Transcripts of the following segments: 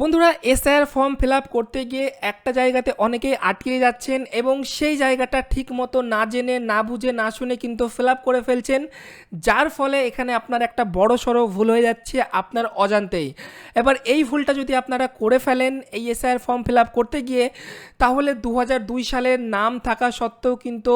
বন্ধুরা, SIR form fill up করতে গিয়ে একটা জায়গাতে অনেকেই আটকে যাচ্ছেন এবং সেই জায়গাটা ঠিক মতো না জেনে, না বুঝে, না শুনে কিন্তু ফিল আপ করে ফেলছেন, যার ফলে এখানে আপনার একটা বড় সড়ো ভুল হয়ে যাচ্ছে আপনার অজান্তেই। এবার এই ভুলটা যদি আপনারা করে ফেলেন এই এসআইআর ফর্ম ফিল আপ করতে গিয়ে, তাহলে দু দুই সালের নাম থাকা সত্ত্বেও কিন্তু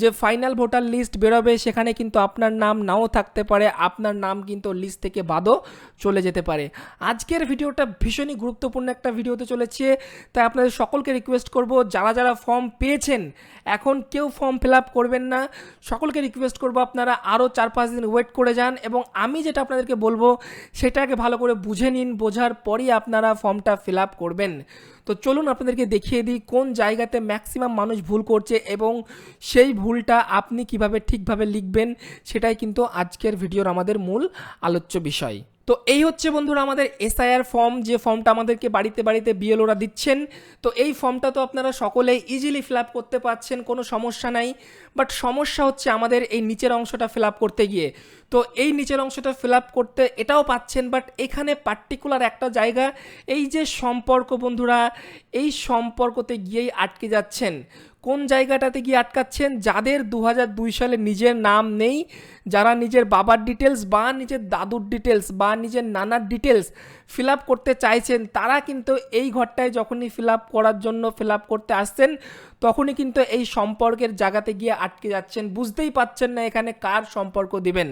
যে ফাইনাল ভোটার লিস্ট বেরোবে, সেখানে কিন্তু আপনার নাম নাও থাকতে পারে, আপনার নাম কিন্তু লিস্ট থেকে বাদও চলে যেতে পারে। আজকের ভিডিওটা ভীষণই গুরুত্বপূর্ণ একটা ভিডিওতে চলেছে। তাই আপনাদের সকলকে রিকোয়েস্ট করব, যারা যারা ফর্ম পেয়েছেন, এখন কেউ ফর্ম ফিল আপ করবেন না, সকলকে রিকোয়েস্ট করব আপনারা আরও চার পাঁচ দিন ওয়েট করে যান এবং আমি যেটা আপনাদেরকে বলব, সেটাকে ভালো করে বুঝে নিন, বোঝার পরই আপনারা ফর্মটা ফিল আপ করবেন। তো চলুন আপনাদেরকে দেখিয়ে দিই, কোন জায়গাতে ম্যাক্সিমাম মানুষ ভুল করছে এবং সেই ভুলটা আপনি কীভাবে ঠিকভাবে লিখবেন, সেটাই কিন্তু আজকের ভিডিওর আমাদের মূল আলোচ্য বিষয়। তো এই হচ্ছে বন্ধুরা আমাদের এসআইআর ফর্ম যে ফর্মটা আমাদেরকে বাড়িতে বাড়িতে বিএলওরা দিচ্ছেন। তো এই ফর্মটা তো আপনারা সকলেই ইজিলি ফিল করতে পারছেন, কোনো সমস্যা নাই। বাট সমস্যা হচ্ছে আমাদের এই নিচের অংশটা ফিল করতে গিয়ে। তো এই নিচের অংশটা ফিল করতে এটাও পাচ্ছেন বাট এখানে পার্টিকুলার একটা জায়গা, এই যে সম্পর্ক বন্ধুরা, এই সম্পর্কতে গিয়েই আটকে যাচ্ছেন। কোন জায়গাটাতে গিয়ে আটকাচ্ছেন? যাদের দু সালে নিজের নাম নেই, যারা নিজের বাবার ডিটেলস বা নিজের দাদুর ডিটেলস বা নিজের নানার ডিটেলস ফিল আপ করতে চাইছেন, তারা কিন্তু এই ঘরটায় যখনই ফিল আপ করার জন্য ফিল আপ করতে আসছেন, তখনই কিন্তু এই সম্পর্কের জায়গাতে গিয়ে আটকে যাচ্ছেন। বুঝতেই পাচ্ছেন না এখানে কার সম্পর্ক দিবেন।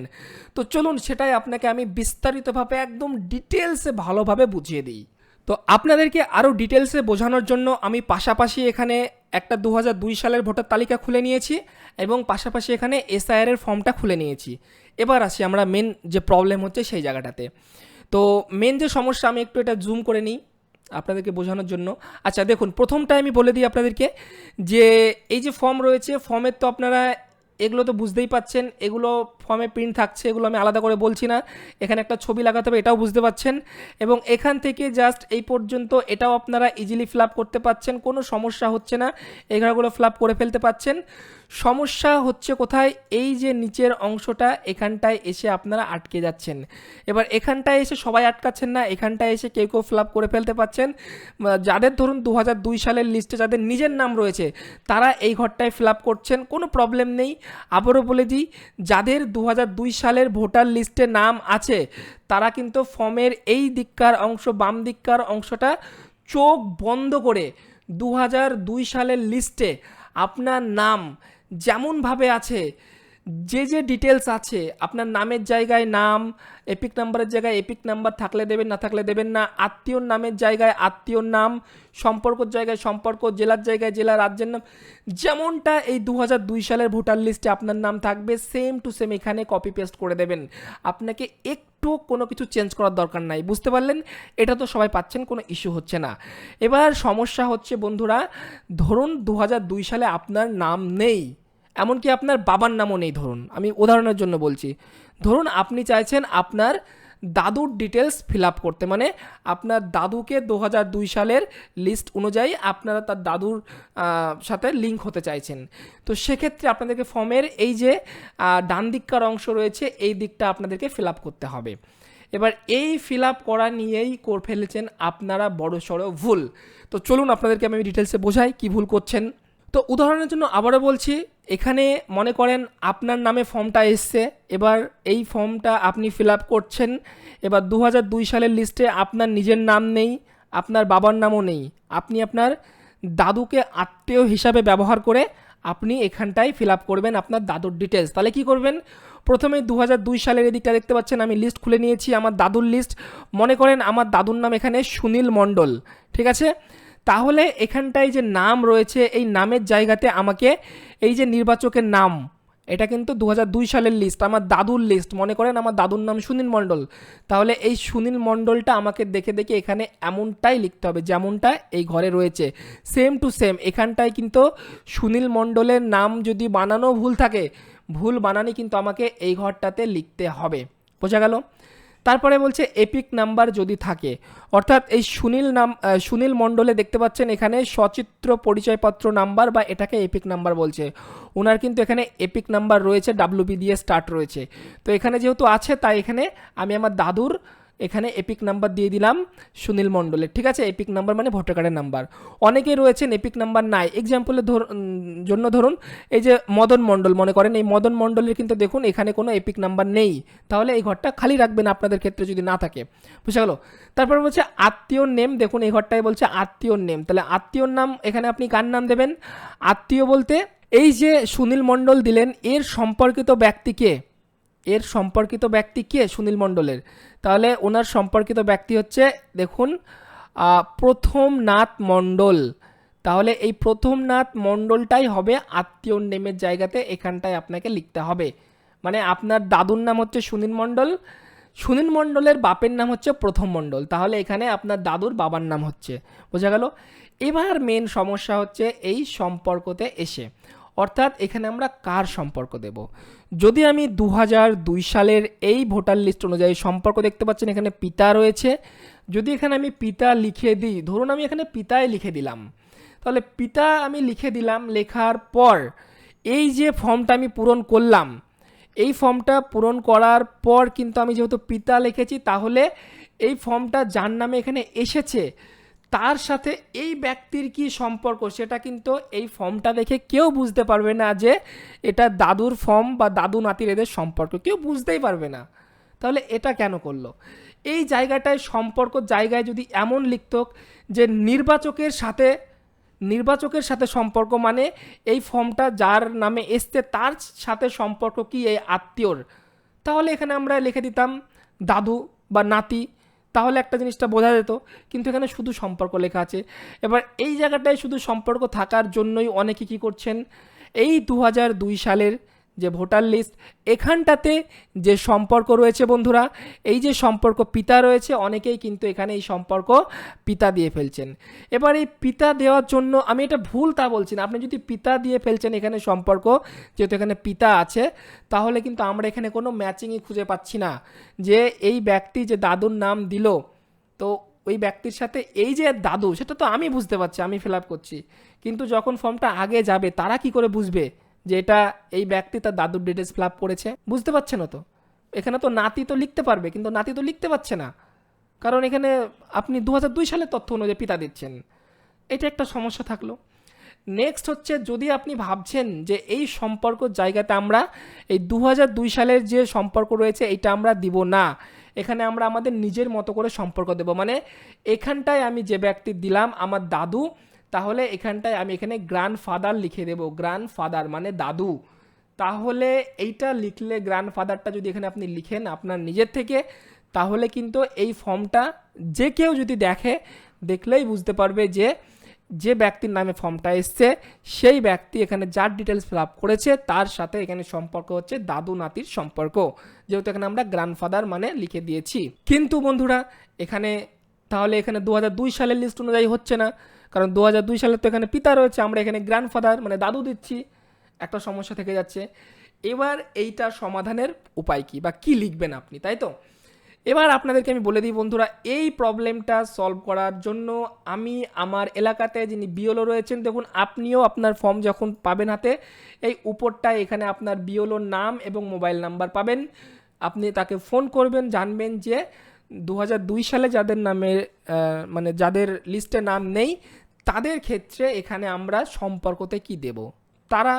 তো চলুন সেটাই আপনাকে আমি বিস্তারিতভাবে একদম ডিটেলসে ভালোভাবে বুঝিয়ে দিই। তো আপনাদেরকে আরও ডিটেলসে বোঝানোর জন্য আমি পাশাপাশি এখানে একটা দু সালের ভোটার তালিকা খুলে নিয়েছি এবং পাশাপাশি এখানে এসআইআরের ফর্মটা খুলে নিয়েছি। এবার আসি আমরা মেন যে প্রবলেম হচ্ছে সেই জায়গাটাতে। তো মেন যে সমস্যা, আমি একটু এটা জুম করে নিই আপনাদেরকে বোঝানোর জন্য। আচ্ছা দেখুন প্রথমটা আমি বলে দিই আপনাদেরকে যে এই যে ফর্ম রয়েছে ফর্মের তো আপনারা এগুলো তো বুঝতেই পাচ্ছেন, এগুলো ফর্মে প্রিন্ট থাকছে, এগুলো আমি আলাদা করে বলছি না। এখানে একটা ছবি লাগাতে হবে, এটাও বুঝতে পাচ্ছেন। এবং এখান থেকে জাস্ট এই পর্যন্ত এটাও আপনারা ইজিলি ফিল করতে পাচ্ছেন, কোনো সমস্যা হচ্ছে না। এগুলো ফিল করে ফেলতে পাচ্ছেন। সমস্যা হচ্ছে কোথায়? এই যে নিচের অংশটা, এখানটায় এসে আপনারা আটকে যাচ্ছেন। এবার এখানটায় এসে সবাই আটকাচ্ছেন না, এখানটায় এসে কেউ কেউ ফ্লাপ করে ফেলতে পাচ্ছেন। যাদের ধরুন দু সালের লিস্টে যাদের নিজের নাম রয়েছে, তারা এই ঘরটায় ফ্লাপ করছেন, কোনো প্রবলেম নেই। আবারও বলে দিই, যাদের দু দু হাজার দুই সালের ভোটার লিস্টে নাম আছে। তারা কিন্তু ফর্মের এই দিককার অংশ, বাম দিককার অংশটা চোখ বন্ধ করে দু সালের লিস্টে আপনার নাম যেমনভাবে আছে যে যে ডিটেলস আছে, আপনার নামের জায়গায় নাম এপিক নাম্বারের জায়গায় এপিক নাম্বার থাকলে দেবেন, না থাকলে দেবেন না। আত্মীয়র নামের জায়গায় আত্মীয়র নাম সম্পর্কর জায়গায় সম্পর্ক, জেলার জায়গায় জেলা রাজ্যের নাম। যেমনটা এই দু দুই সালের ভোটার লিস্টে আপনার নাম থাকবে সেম টু সেম এখানে কপি পেস্ট করে দেবেন। আপনাকে একটু কোনো কিছু চেঞ্জ করার দরকার নাই, বুঝতে পারলেন? এটা তো সবাই পাচ্ছেন, কোনো ইস্যু হচ্ছে না। এবার সমস্যা হচ্ছে, বন্ধুরা, ধরুন দু সালে আপনার নাম নেই। এমনকি আপনার বাবার নামও নেই, ধরুন। আমি উদাহরণের জন্য বলছি। ধরুন আপনি চাইছেন আপনার দাদুর ডিটেলস ফিল আপ করতে মানে আপনার দাদুকে দু দুই সালের লিস্ট অনুযায়ী আপনারা তার দাদুর সাথে লিঙ্ক হতে চাইছেন। তো সেক্ষেত্রে আপনাদেরকে ফর্মের এই যে ডান দিককার অংশ রয়েছে, এই দিকটা আপনাদেরকে ফিল আপ করতে হবে। এবার এই ফিল আপ করা নিয়েই করে ফেলেছেন আপনারা বড় সড়ো ভুল। তো চলুন আপনাদেরকে আমি ডিটেলসে বোঝাই, কি ভুল করছেন। তো উদাহরণের জন্য আবারও বলছি, এখানে মনে করেন আপনার নামে ফর্মটা এসছে, এবার এই ফর্মটা আপনি ফিল আপ করছেন, এবার দু সালের লিস্টে আপনার নিজের নাম নেই, আপনার বাবার নামও নেই, আপনি আপনার দাদুকে আত্মীয় হিসাবে ব্যবহার করে আপনি এখানটায় ফিল আপ করবেন আপনার দাদুর ডিটেলস তাহলে কি করবেন? প্রথমে দু সালের এদিকটা দেখতে পাচ্ছেন, আমি লিস্ট খুলে নিয়েছি, আমার দাদুর লিস্ট মনে করেন আমার দাদুর নাম এখানে সুনীল মণ্ডল, ঠিক আছে? তাহলে এখানটায় যে নাম রয়েছে, এই নামের জায়গাতে আমাকে এই যে নির্বাচকের নাম, এটা কিন্তু দু সালের লিস্ট আমার দাদুর লিস্ট মনে করেন আমার দাদুর নাম সুনীল মণ্ডল। তাহলে এই সুনীল মণ্ডলটা আমাকে দেখে দেখে এখানে এমনটাই লিখতে হবে যেমনটা এই ঘরে রয়েছে। সেম টু সেম এখানটায় কিন্তু সুনীল মণ্ডলের নাম যদি বানানো ভুল থাকে, ভুল বানানি কিন্তু আমাকে এই ঘরটাতে লিখতে হবে। বোঝা গেল? তারপরে বলছে এপিক নাম্বার যদি থাকে। অর্থাৎ এই সুনীল নাম সুনীল মণ্ডলে দেখতে পাচ্ছেন এখানে সচিত্র পরিচয়পত্র নাম্বার বা এটাকে এপিক নাম্বার বলছে। ওনার কিন্তু এখানে এপিক নাম্বার রয়েছে ডাব্লুবি দিয়ে স্টার্ট রয়েছে। তো এখানে যেহেতু আছে, তাই এখানে আমি আমার দাদুর এখানে এপিক নাম্বার দিয়ে দিলাম সুনীল মণ্ডলের, ঠিক আছে? এপিক নাম্বার মানে ভোটার কার্ডের নাম্বার অনেকেই রয়েছেন এপিক নাম্বার নাই। এক্সাম্পলের জন্য ধরুন, এই যে মদন মণ্ডল, মনে করেন এই মদন মণ্ডলের কিন্তু দেখুন, এখানে কোনো এপিক নাম্বার নেই। তাহলে এই ঘরটা খালি রাখবেন আপনাদের ক্ষেত্রে যদি না থাকে। বুঝা গেল তারপর বলছে আত্মীয়র নেম দেখুন এই ঘরটায় বলছে আত্মীয়র নেম তাহলে আত্মীয়র নাম, এখানে আপনি কার নাম দেবেন? আত্মীয় বলতে এই যে সুনীল মণ্ডল দিলেন, এর সম্পর্কিত ব্যক্তিকে এর সম্পর্কিত ব্যক্তি কে সুনীল মণ্ডলের? তাহলে ওনার সম্পর্কিত ব্যক্তি হচ্ছে, দেখুন প্রথম নাথ মণ্ডল। তাহলে এই প্রথম নাথ মণ্ডলটাই হবে আত্মীয় নেমের জায়গাতে এখানটায় আপনাকে লিখতে হবে। মানে আপনার দাদুর নাম হচ্ছে সুনীল মণ্ডল, সুনীল মণ্ডলের বাপের নাম হচ্ছে প্রথম মণ্ডল। তাহলে এখানে আপনার দাদুর বাবার নাম হচ্ছে। বোঝা গেল? এবার মেন সমস্যা হচ্ছে এই সম্পর্কতে এসে। অর্থাৎ এখানে আমরা কার সম্পর্ক দেব? যদি আমি দু দুই সালের এই ভোটার লিস্ট অনুযায়ী সম্পর্ক দেখতে পাচ্ছেন, এখানে পিতা রয়েছে। যদি এখানে আমি পিতা লিখে দিই, ধরুন আমি এখানে পিতায় লিখে দিলাম। তাহলে পিতা আমি লিখে দিলাম লেখার পর এই যে ফর্মটা আমি পূরণ করলাম, এই ফর্মটা পূরণ করার পর কিন্তু আমি যেহেতু পিতা লিখেছি, তাহলে এই ফর্মটা যার নামে এখানে এসেছে তার সাথে এই ব্যক্তির কি সম্পর্ক সেটা কিন্তু এই ফর্মটা দেখে কেউ বুঝতে পারবে না যে এটা দাদুর ফর্ম বা দাদু নাতির এদের সম্পর্ক। কেউ বুঝতেই পারবে না। তাহলে এটা কেন করল? এই জায়গাটায় সম্পর্ক জায়গায় যদি এমন লিখত যে নির্বাচকের সাথে নির্বাচকের সাথে সম্পর্ক মানে এই ফর্মটা যার নামে এসছে তার সাথে সম্পর্ক কি এই আত্মীয়র? তাহলে এখানে আমরা লিখে দিতাম দাদু বা নাতি তাহলে একটা জিনিসটা বোঝা যেত, কিন্তু এখানে শুধু সম্পর্ক লেখা আছে। এবার এই জায়গাটায় শুধু সম্পর্ক থাকার জন্যই অনেকে কী করছেন? এই দু সালের যে ভোটার লিস্ট, এখানটাতে যে সম্পর্ক রয়েছে বন্ধুরা, এই যে সম্পর্ক পিতা রয়েছে, অনেকেই কিন্তু এখানে এই সম্পর্ক পিতা দিয়ে ফেলছেন। এবার এই পিতা দেওয়ার জন্য আমি এটা ভুল তা বলছি না, আপনি যদি পিতা দিয়ে ফেলছেন এখানে সম্পর্ক, যেহেতু এখানে পিতা আছে, তাহলে কিন্তু আমরা এখানে কোনো ম্যাচিংই খুঁজে পাচ্ছি না। যে এই ব্যক্তি যে দাদুর নাম দিল, তো ওই ব্যক্তির সাথে এই যে দাদু, সেটা তো আমি বুঝতে পারছি, আমি ফিল আপ করছি। কিন্তু যখন ফর্মটা আগে যাবে, তারা কি করে বুঝবে? যে এটা এই ব্যক্তি তার দাদুর ডিটেলস ফিল করেছে, বুঝতে পারছে না তো। এখানে তো নাতি তো লিখতে পারবে, কিন্তু নাতি তো লিখতে পারছে না। কারণ এখানে আপনি দু সালের তথ্য অনুযায়ী পিতা দিচ্ছেন। এটা একটা সমস্যা থাকল। নেক্সট হচ্ছে, যদি আপনি ভাবছেন যে এই সম্পর্ক জায়গাতে আমরা এই দু সালের যে সম্পর্ক রয়েছে এটা আমরা দিব না। এখানে আমরা আমাদের নিজের মতো করে সম্পর্ক দেব। মানে এখানটায় আমি যে ব্যক্তি দিলাম, আমার দাদু তাহলে এখানটায় আমি এখানে গ্র্যান্ড ফাদার লিখে দেবো। গ্র্যান্ড ফাদার মানে দাদু। তাহলে এইটা লিখলে গ্র্যান্ড ফাদারটা যদি এখানে আপনি লিখেন আপনার নিজের থেকে, তাহলে কিন্তু এই ফর্মটা যে কেউ যদি দেখে, দেখলেই বুঝতে পারবে যে যে ব্যক্তির নামে ফর্মটা এসছে, সেই ব্যক্তি এখানে যার ডিটেলস ফিল করেছে, তার সাথে এখানে সম্পর্ক হচ্ছে দাদু নাতির সম্পর্ক। যেহেতু এখানে আমরা গ্র্যান্ডফাদার মানে লিখে দিয়েছি। কিন্তু বন্ধুরা, এখানে, তাহলে এখানে দু সালের লিস্ট অনুযায়ী হচ্ছে না। কারণ দু সালের তো এখানে পিতা রয়েছে, আমরা এখানে গ্র্যান্ডফাদার মানে দাদু দিচ্ছি। একটা সমস্যা থেকে যাচ্ছে। এবার এইটা সমাধানের উপায় কি বা কি লিখবেন আপনি, তাই তো? এবার আপনাদেরকে আমি বলে দিই বন্ধুরা, এই প্রবলেমটা সলভ করার জন্য আমি আমার এলাকাতে যিনি বিওলো রয়েছেন, দেখুন, আপনিও আপনার ফর্ম যখন পাবেন হাতে, এই উপরটায় এখানে আপনার বিওলোর নাম এবং মোবাইল নাম্বার পাবেন। আপনি তাকে ফোন করবেন, জানবেন যে দু সালে যাদের নামে মানে যাদের লিস্টে নাম নেই তাদের ক্ষেত্রে এখানে আমরা সম্পর্কতে কি দেব? তারা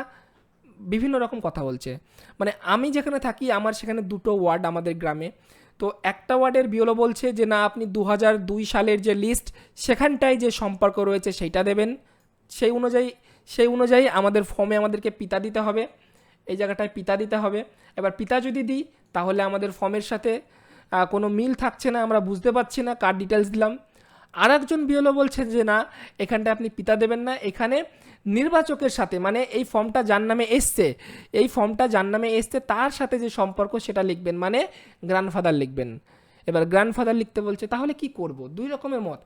বিভিন্ন রকম কথা বলছে। মানে আমি যেখানে থাকি, আমার সেখানে দুটো ওয়ার্ড আমাদের গ্রামে। তো একটা ওয়ার্ডের বিওলো বলছে যে, না, আপনি দু দুই সালের যে লিস্ট, সেখানটায় যে সম্পর্ক রয়েছে সেইটা দেবেন। সেই অনুযায়ী সেই অনুযায়ী আমাদের ফর্মে আমাদেরকে পিতা দিতে হবে। এই জায়গাটায় পিতা দিতে হবে। এবার পিতা যদি দিই, তাহলে আমাদের ফর্মের সাথে কোনো মিল থাকছে না, আমরা বুঝতে পারছি না। কার ডিটেলস দিলাম? আর একজন বিওলো বলছেন যে, না, এখানটা আপনি পিতা দেবেন না, এখানে নির্বাচকের সাথে মানে এই ফর্মটা যার নামে এসছে, এই ফর্মটা যার নামে এসছে, তার সাথে যে সম্পর্ক সেটা লিখবেন মানে গ্র্যান্ডফাদার লিখবেন। এবার গ্র্যান্ডফাদার লিখতে বলছে, তাহলে কি করব? দুই রকমের মত।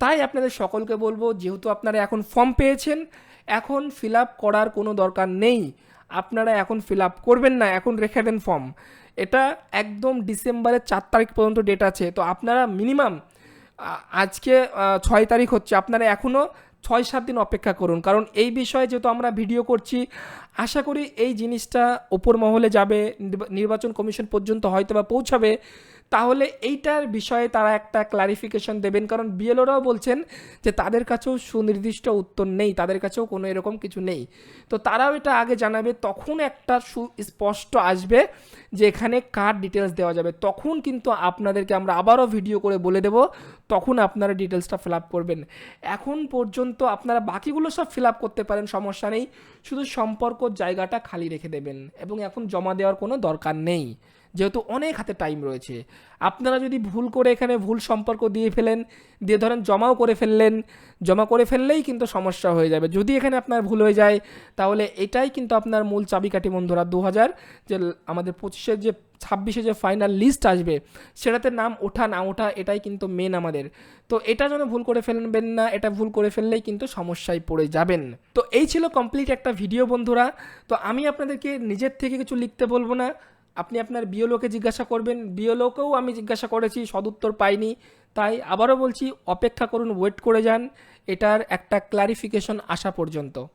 তাই আপনাদের সকলকে বলব, যেহেতু আপনারা এখন ফর্ম পেয়েছেন, এখন ফিল আপ করার কোনো দরকার নেই। আপনারা এখন ফিল আপ করবেন না, এখন রেখে দেন ফর্ম এটা একদম ডিসেম্বরের চার তারিখ পর্যন্ত ডেট আছে, তো আপনারা মিনিমাম আজকে ছয় তারিখ হচ্ছে। আপনারা এখনও ছয়, সাত দিন অপেক্ষা করুন। কারণ এই বিষয়ে যেহেতু আমরা ভিডিও করছি, আশা করি এই জিনিসটা ওপর মহলে যাবে। নির্বাচন কমিশন পর্যন্ত হয়তো বা পৌঁছাবে। তাহলে এইটার বিষয়ে তারা একটা ক্লারিফিকেশন দেবেন। কারণ বিএলওরাও বলছেন যে তাদের কাছেও সুনির্দিষ্ট উত্তর নেই, তাদের কাছেও কোনো এরকম কিছু নেই। তো তারাও এটা আগে জানাবে, তখন একটা সুস্পষ্ট আসবে যে এখানে কার ডিটেলস দেওয়া যাবে। তখন কিন্তু আপনাদেরকে আমরা আবারও ভিডিও করে বলে দেব, তখন আপনারা ডিটেলসটা ফিল আপ করবেন। এখন পর্যন্ত আপনারা বাকিগুলো সব ফিল আপ করতে পারেন, সমস্যা নেই। শুধু সম্পর্ক জায়গাটা খালি রেখে দেবেন এবং এখন জমা দেওয়ার কোনো দরকার নেই। যেহেতু অনেক হাতে টাইম রয়েছে। আপনারা যদি ভুল করে এখানে ভুল সম্পর্ক দিয়ে ফেলেন, দিয়ে ধরেন জমাও করে ফেললেন, জমা করে ফেললেই কিন্তু সমস্যা হয়ে যাবে। যদি এখানে আপনার ভুল হয়ে যায়, তাহলে এটাই কিন্তু আপনার মূল চাবিকাঠি বন্ধুরা দু হাজার যে আমাদের পঁচিশের যে, ছাব্বিশে যে ফাইনাল লিস্ট আসবে, সেটাতে নাম ওঠা, না ওঠা, এটাই কিন্তু মেন আমাদের। তো এটা যেন ভুল করে ফেলবেন না, এটা ভুল করে ফেললেই কিন্তু সমস্যায় পড়ে যাবেন। তো এই ছিল কমপ্লিট একটা ভিডিও বন্ধুরা। তো আমি আপনাদেরকে নিজের থেকে কিছু লিখতে বলব না। আপনি আপনার বিওলোকে জিজ্ঞাসা করবেন বিওলোকেও আমি জিজ্ঞাসা করেছি, সদুত্তর পাইনি। তাই আবারও বলছি, অপেক্ষা করুন ওয়েট করে যান, এটার একটা ক্লারিফিকেশন আসা পর্যন্ত।